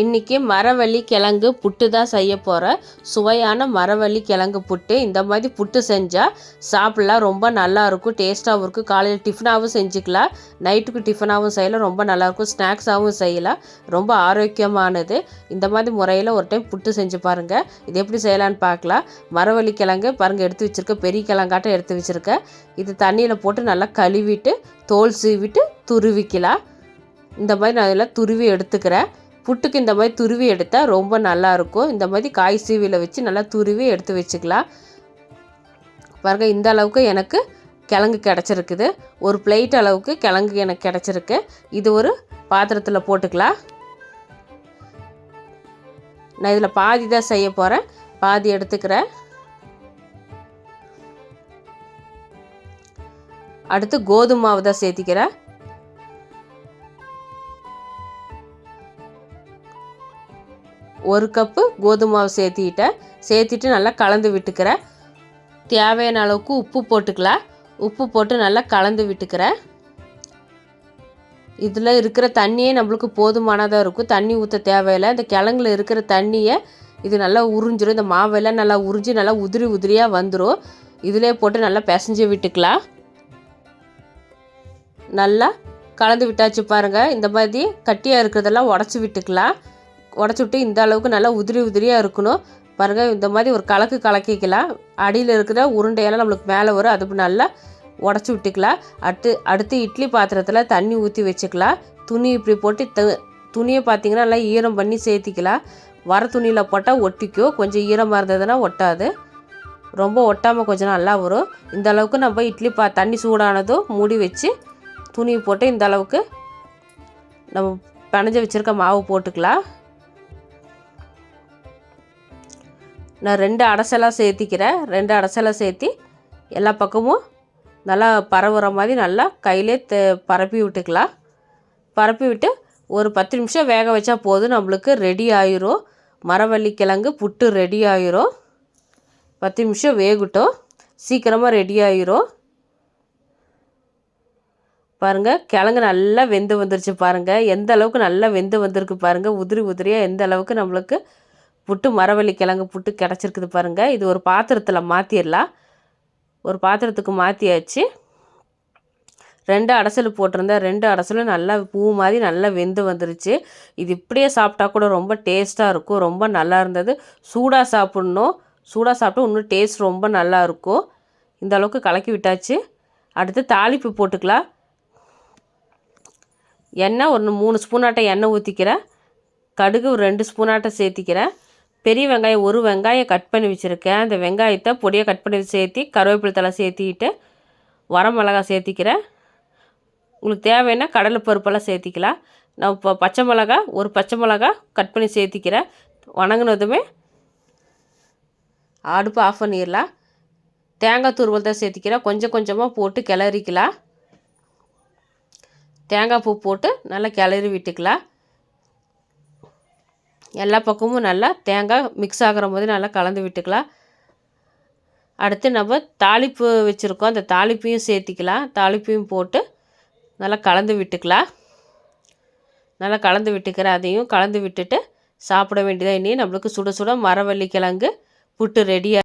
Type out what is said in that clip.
இன்றைக்கி மரவள்ளி கிழங்கு புட்டு தான் செய்ய போகிறேன் சுவையான மரவள்ளி கிழங்கு புட்டு. இந்த மாதிரி புட்டு செஞ்சால் சாப்பிட்லாம். ரொம்ப நல்லாயிருக்கும் டேஸ்ட்டாகவும் இருக்கும். காலையில் டிஃபனாகவும் செஞ்சுக்கலாம். நைட்டுக்கு டிஃபனாகவும் செய்யலாம். ரொம்ப நல்லாயிருக்கும் ஸ்நாக்ஸாகவும் செய்யலாம். ரொம்ப ஆரோக்கியமானது. இந்த மாதிரி முறையில் ஒரு டைம் புட்டு செஞ்சு பாருங்கள் இது எப்படி செய்யலான்னு பார்க்கலாம். மரவள்ளி கிழங்கு பாருங்கள் எடுத்து வச்சுருக்கேன். பெரிய கிழங்காட்டம் எடுத்து வச்சுருக்கேன். இது தண்ணியில் போட்டு நல்லா கழுவிட்டு தோல் சீவிட்டு துருவிக்கலாம். இந்த மாதிரி நான் இதெல்லாம் துருவி எடுத்துக்கிறேன். புட்டுக்கு இந்த மாதிரி துருவி எடுத்தால் ரொம்ப நல்லாயிருக்கும். இந்த மாதிரி காய் சீவியில் வச்சு நல்லா துருவி எடுத்து வச்சுக்கலாம். பாருங்கள் இந்த அளவுக்கு எனக்கு கிழங்கு கிடச்சிருக்குது. ஒரு பிளேட் அளவுக்கு கிழங்கு எனக்கு கிடச்சிருக்கு. இது ஒரு பாத்திரத்தில் போட்டுக்கலாம். நான் இதில் பாதி தான் செய்ய போகிறேன் பாதி எடுத்துக்கிறேன். அடுத்து கோதுமாவை தான் சேர்த்திக்கிறேன். ஒரு கப்பு கோதுமை மாவு சேர்த்திக்கிட்டேன் சேர்த்திட்டு நல்லா கலந்து விட்டுக்கிறேன் தேவையான அளவுக்கு உப்பு போட்டுக்கலாம். உப்பு போட்டு நல்லா கலந்து விட்டுக்கிறேன் இதில் இருக்கிற தண்ணியே நம்மளுக்கு போதுமானதாக இருக்கும். தண்ணி ஊற்ற தேவையில்லை. இந்த கிழங்குல இருக்கிற தண்ணியை இது நல்லா உறிஞ்சிரும். இந்த மாவெல்லாம் நல்லா உறிஞ்சி நல்லா உதிரி உதிரியாக வந்துடும் இதிலே போட்டு நல்லா பிசைஞ்சு விட்டுக்கலாம். நல்லா கலந்து விட்டாச்சு பாருங்கள் இந்த மாதிரி கட்டியாக இருக்கிறதெல்லாம் உடச்சி விட்டுக்கலாம். உடச்சி விட்டு இந்த அளவுக்கு நல்லா உதிரி உதிரியாக இருக்கணும். பாருங்கள் இந்த மாதிரி ஒரு கலக்கு கலக்கிக்கலாம். அடியில் இருக்கிற உருண்டையெல்லாம் நம்மளுக்கு மேலே வரும். அது நல்லா உடச்சி விட்டுக்கலாம். அடுத்து அடுத்து இட்லி பாத்திரத்தில் தண்ணி ஊற்றி வச்சுக்கலாம். துணி இப்படி போட்டு த துணியை பார்த்திங்கன்னா நல்லா ஈரம் பண்ணி சேர்த்திக்கலாம். வர துணியில் போட்டால் ஒட்டிக்கும். கொஞ்சம் ஈரமாக இருந்ததுன்னா ஒட்டாது. ரொம்ப ஒட்டாமல் கொஞ்சம் நல்லா வரும். இந்த அளவுக்கு நம்ம இட்லி பா தண்ணி சூடானதும் மூடி வச்சு துணி போட்டு இந்த அளவுக்கு நம்ம பனைஞ்சு வச்சுருக்க மாவு போட்டுக்கலாம். நான் ரெண்டு அடைசலாக சேர்த்திக்கிறேன். ரெண்டு அடைசலாக சேர்த்தி எல்லா பக்கமும் நல்லா பரவுற மாதிரி நல்லா கையிலே த பரப்பி விட்டுக்கலாம். பரப்பி விட்டு ஒரு பத்து நிமிஷம் வேக வச்சா போதும். நம்மளுக்கு ரெடி ஆயிரும். மரவள்ளி கிழங்கு புட்டு ரெடி ஆயிரும். பத்து நிமிஷம் வேகட்டும். சீக்கிரமாக ரெடி ஆயிரும். பாருங்கள் கிழங்கு நல்லா வெந்து வந்துருச்சு பாருங்கள் எந்த அளவுக்கு நல்லா வெந்து வந்திருக்கு பாருங்கள் உதிரி உதிரியாக எந்த அளவுக்கு நம்மளுக்கு புட்டு மரவள்ளி கிழங்கு புட்டு கிடச்சிருக்குது பாருங்கள் இது ஒரு பாத்திரத்தில் மாற்றிடலாம் ஒரு பாத்திரத்துக்கு மாற்றியாச்சு ரெண்டு அடைசல் போட்டிருந்தேன். ரெண்டு அடசலும் நல்லா பூ மாதிரி நல்லா வெந்து வந்துருச்சு. இது இப்படியே சாப்பிட்டா கூட ரொம்ப டேஸ்ட்டாக இருக்கும். ரொம்ப நல்லா இருந்தது. சூடாக சாப்பிட்ணும். சூடாக சாப்பிட்டா இன்னும் டேஸ்ட் ரொம்ப நல்லா இருக்கும். இந்த அளவுக்கு கலக்கி விட்டாச்சு. அடுத்து தாளிப்பு போட்டுக்கலாம். எண்ணெய் ஒன்று மூணு ஸ்பூனாட்ட எண்ணெய் ஊற்றிக்கிறேன் கடுகு ஒரு ரெண்டு ஸ்பூனாட்டை சேர்த்திக்கிறேன். பெரிய வெங்காயம் ஒரு வெங்காயம் கட் பண்ணி வச்சுருக்கேன். அந்த வெங்காயத்தை பொடியாக கட் பண்ணி சேர்த்தி கருவேப்பிலை தலை சேர்த்திக்கிட்டு வரமிளகா சேர்த்திக்கிறேன். உங்களுக்கு தேவைன்னா கடலை பருப்பெல்லாம் சேர்த்திக்கலாம். நான் இப்போ பச்சை மிளகா ஒரு பச்சை மிளகா கட் பண்ணி சேர்த்திக்கிறேன். வணங்கினதுமே அடுப்பு ஆஃப் பண்ணிடலாம். தேங்காய் துருவல் தான் சேர்த்திக்கிறேன். கொஞ்சம் கொஞ்சமாக போட்டு கிளறிக்கலாம். தேங்காய் பூ போட்டு நல்லா கிளறி விட்டுக்கலாம். எல்லா பக்கமும் நல்லா தேங்காய் மிக்ஸ் ஆகிற போது நல்லா கலந்து விட்டுக்கலாம். அடுத்து நம்ம தாளிப்பு வச்சுருக்கோம். அந்த தாளிப்பையும் சேர்த்திக்கலாம். தாளிப்பையும் போட்டு நல்லா கலந்து விட்டுக்கலாம். நல்லா கலந்து விட்டுக்கிறேன் அதையும் கலந்து விட்டுட்டு சாப்பிட வேண்டியதாக இனி நம்மளுக்கு சுட சுட மரவள்ளி கிழங்கு புட்டு ரெடியாக